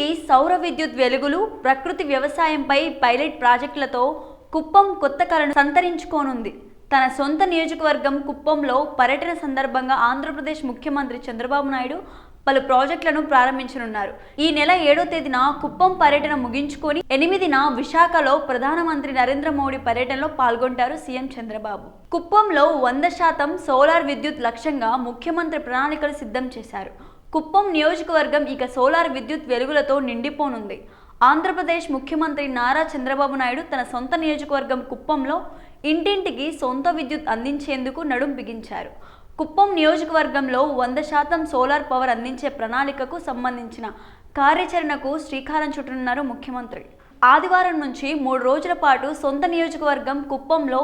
ఇంటింటికి సౌర విద్యుత్ వెలుగులు ప్రకృతి వ్యవసాయంపై పైలట్ ప్రాజెక్టులతో కుప్పం కొత్త కళను సంతరించుకోనుంది. తన సొంత నియోజకవర్గం కుప్పంలో పర్యటన సందర్భంగా ఆంధ్రప్రదేశ్ ముఖ్యమంత్రి చంద్రబాబు నాయుడు పలు ప్రాజెక్టులను ప్రారంభించనున్నారు. ఈ నెల ఏడో తేదీన కుప్పం పర్యటన ముగించుకొని ఎనిమిదిన విశాఖలో ప్రధానమంత్రి నరేంద్ర మోడీ పర్యటనలో పాల్గొంటారు సీఎం చంద్రబాబు. కుప్పంలో వంద శాతం సోలార్ విద్యుత్ లక్ష్యంగా ముఖ్యమంత్రి ప్రణాళికలు సిద్ధం చేశారు. కుప్పం నియోజకవర్గం ఇక సోలార్ విద్యుత్ వెలుగులతో నిండిపోనుంది. ఆంధ్రప్రదేశ్ ముఖ్యమంత్రి నారా చంద్రబాబు నాయుడు తన సొంత నియోజకవర్గం కుప్పంలో ఇంటింటికి సొంత విద్యుత్ అందించేందుకు నడుం బిగించారు. కుప్పం నియోజకవర్గంలో వంద శాతం సోలార్ పవర్ అందించే ప్రణాళికకు సంబంధించిన కార్యాచరణకు శ్రీకారం చుట్టనున్నారు ముఖ్యమంత్రి. ఆదివారం నుంచి మూడు రోజుల పాటు సొంత నియోజకవర్గం కుప్పంలో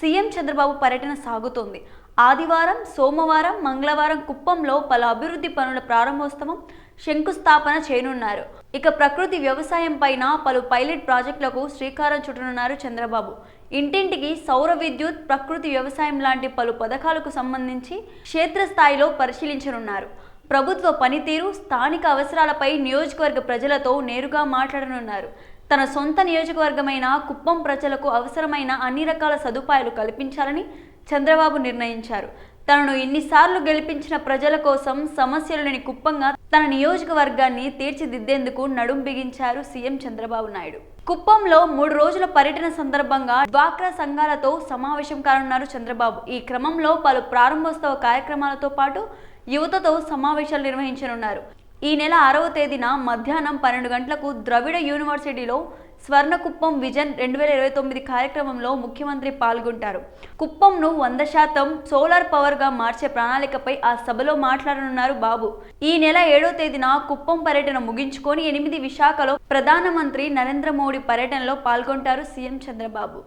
సీఎం చంద్రబాబు పర్యటన సాగుతోంది. ఆదివారం సోమవారం మంగళవారం కుప్పంలో పలు అభివృద్ధి పనుల ప్రారంభోత్సవం శంకుస్థాపన చేయనున్నారు. ఇక ప్రకృతి వ్యవసాయం పైన పలు పైలట్ ప్రాజెక్టులకు శ్రీకారం చుట్టనున్నారు చంద్రబాబు. ఇంటింటికి సౌర విద్యుత్ ప్రకృతి వ్యవసాయం లాంటి పలు పథకాలకు సంబంధించి క్షేత్రస్థాయిలో పరిశీలించనున్నారు. ప్రభుత్వ పనితీరు స్థానిక అవసరాలపై నియోజకవర్గ ప్రజలతో నేరుగా మాట్లాడనున్నారు. తన సొంత నియోజకవర్గమైన కుప్పం ప్రజలకు అవసరమైన అన్ని రకాల సదుపాయాలు కల్పించాలని చంద్రబాబు నిర్ణయించారు. తనను ఇన్నిసార్లు గెలిపించిన ప్రజల కోసం సమస్యలు లేని కుప్పంగా తన నియోజకవర్గాన్ని తీర్చిదిద్దేందుకు నడుం బిగించారు సీఎం చంద్రబాబు నాయుడు. కుప్పంలో మూడు రోజుల పర్యటన సందర్భంగా డ్వాక్రా సంఘాలతో సమావేశం కానున్నారు చంద్రబాబు. ఈ క్రమంలో పలు ప్రారంభోత్సవ కార్యక్రమాలతో పాటు యువతతో సమావేశాలు నిర్వహించనున్నారు. ఈ నెల ఆరవ తేదీన మధ్యాహ్నం పన్నెండు గంటలకు ద్రవిడ యూనివర్సిటీలో స్వర్ణకుప్పం విజన్ రెండు వేల ఇరవై తొమ్మిది కార్యక్రమంలో ముఖ్యమంత్రి పాల్గొంటారు. కుప్పంను వంద శాతం సోలార్ పవర్గా మార్చే ప్రణాళికపై ఆ సభలో మాట్లాడనున్నారు బాబు. ఈ నెల ఏడో తేదీన కుప్పం పర్యటన ముగించుకొని ఎనిమిది విశాఖలో ప్రధానమంత్రి నరేంద్ర మోడీ పర్యటనలో పాల్గొంటారు సీఎం చంద్రబాబు.